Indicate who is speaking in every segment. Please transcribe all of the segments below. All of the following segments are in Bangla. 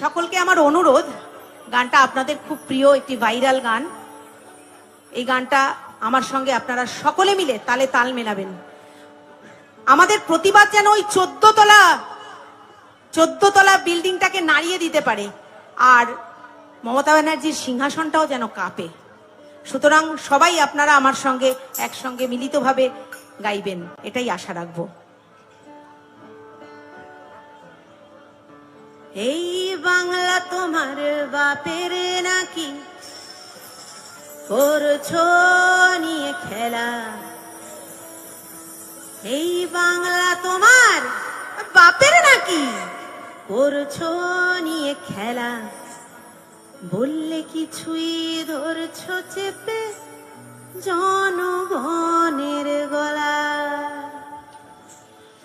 Speaker 1: সকলকে আমার অনুরোধ, গানটা আপনাদের খুব প্রিয় একটি ভাইরাল গান। এই গানটা আমার সঙ্গে আপনারা সকলে মিলে তালে তাল মেলাবেন। আমাদের প্রতিবাদ যেন ওই চোদ্দ তলা চোদ্দ তলা বিল্ডিংটাকে নাড়িয়ে দিতে পারে, আর মমতা ব্যানার্জির সিংহাসনটাও যেন কাঁপে। সুতরাং সবাই আপনারা আমার সঙ্গে একসঙ্গে মিলিতভাবে গাইবেন, এটাই আশা রাখব। এই বাংলা তোমার বাপের নাকি? করছ নিয়ে খেলা। এই বাংলা তোমার বাপের নাকি? করছ নিয়ে খেলা। বললে কিছুই ধরছো চেপে জনগণের গলা।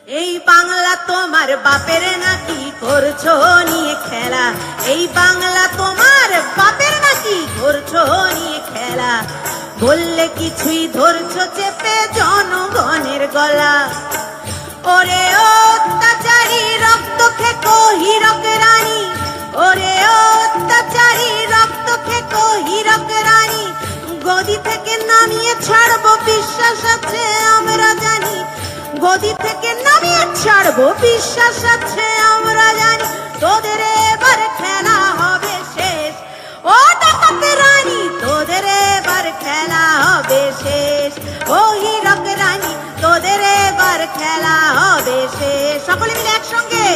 Speaker 1: এই বাংলা তোমার বাপের নাকি? করছ নিয়ে খেলা? এই বাংলা তোমার বাপের নাকি? করছ নিয়ে খেলা? বললে কিছুই ধরছো চেপে জনগণের গলা। ওরে অত্যাচারী, রক্ত খেকো হীরক রানী। ওরে অত্যাচারী, রক্ত খেকো হীরক রানী। গদি থেকে নামিয়ে ছাড়বো, বিশ্বাস আছে আমরা গদি থেকে নামিয়ে ছাড়বো, বিশ্বাস আছে, আমরা জানি তোদের এবার খেলা হবে শেষ। ও ডাকাত রানী, তোদের এবার খেলা হবে শেষ। ও হীরক রানী, তোদের এবার খেলা হবে শেষ। সকলে মিলে একসঙ্গে,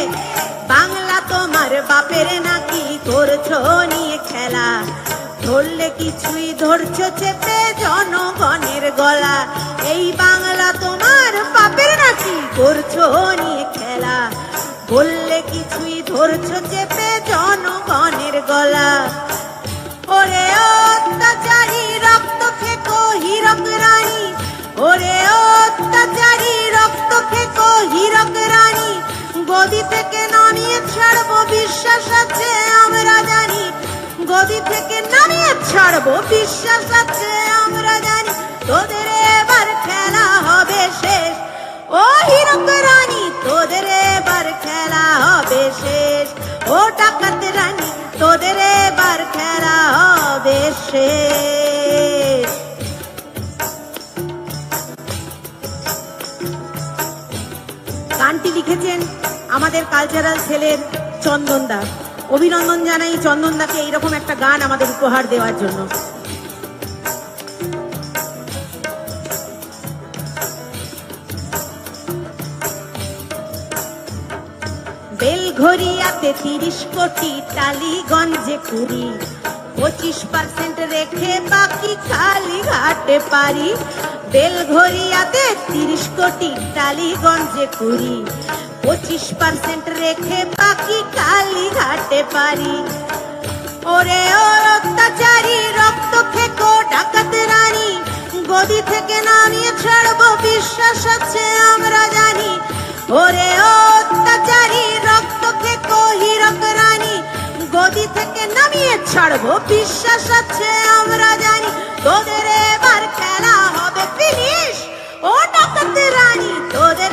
Speaker 1: বাংলা তোমার বাপের নাকি করছ নিয়ে খেলা? ধরলে কিছুই ধরছো চেপে জনগণের গলা। এই বাংলা তোমার বাপের নাকি করছ নিয়ে খেলা। বললে কিছুই ধরছো চেপে জনগণের গলা। ওরে অত্যাচারী, রক্ত খেকো হীরক রানী। ওরে অত্যাচারী, রক্ত খেকো হীরক রানী। গদি থেকে নামিয়ে ছাড়বো, বিশ্বাস আছে আমরা জানি। গদি থেকে নামিয়ে ছাড়বো, বিশ্বাস আছে আমরা জানি তোদের এবার খেলা হবে শেষ। ও হীরক রানী, তোদের এবার খেলা হবে শেষ। ও ডাকাত রানী, তোদের এবার খেলা হবে শেষ। গানটি লিখেছেন আমাদের কালচারাল ছেলের চন্দন দা অভিনন্দন জানাই চন্দন দাকে এইরকম একটা গান আমাদের উপহার দেওয়ার জন্য। বেলঘরিয়াতে তিরিশ কোটি টালিগঞ্জে কুড়ি, পঁচিশ পার্সেন্ট রেখে বাকি খালি ঘাটে পারি বেলঘরিয়াতে তিরিশ কোটি টালিগঞ্জে কুড়ি পঁচিশ পার্সেন্ট রেখে বাকি কালি ঘাটে পারি। ওরে ও অত্যাচারী রক্ত খেকো ডাকাত রানী। গদি থেকে নামিয়ে ছাড়বো, বিশ্বাস আছে, আমরা জানি। ওরে ও অত্যাচারী, রক্ত খেকো হীরক রানী। গদি থেকে নামিয়ে ছাড়বো, বিশ্বাস আছে, আমরা জানি। তোদের এবার খেলা হবে ফিনিশ ও ডাকাত রানী, তোদের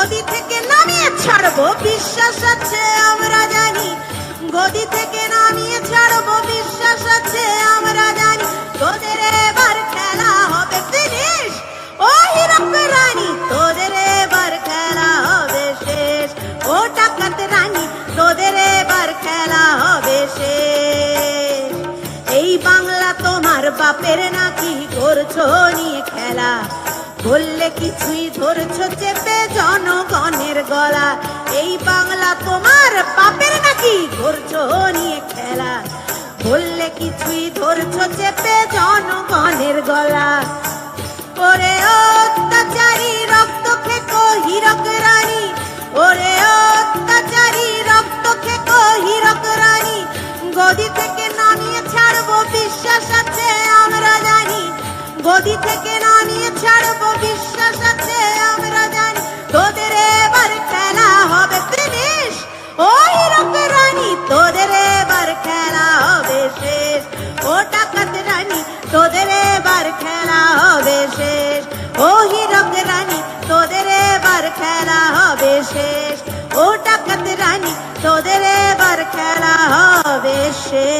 Speaker 1: গদি থেকে নামিয়ে ছাড়বো, বিশ্বাস আছে, আমরা জানি। গদি থেকে নামিয়ে ছাড়বো, বিশ্বাস আছে, আমরা জানি। তোদের এবার খেলা হবে ফিনিশ। ও হীরক রানী, তোদের এবার খেলা হবে শেষ। ও ডাকাত রানী, তোদের এবার খেলা হবে শেষ। এই বাংলা তোমার বাপের নাকি করছ নিয়ে খেলা? বললে কিছুই ধরছো চেপে জনগণের গলা। এই বাংলা তোমার বাপের নাকি? ধরছো নিয়ে খেলা। বললে কিছুই ধরছো চেপে জনগণের গলা। ওরে অত্যাচারী রক্ত খেকো হীরক রানী। ওরে অত্যাচারী রক্ত খেকো হীরক রানী। গদি থেকে নামিয়ে ছাড়বো বিশ্বাস আছে আমরা জানি। গদি থেকে নামিয়ে ছাড়বো passion.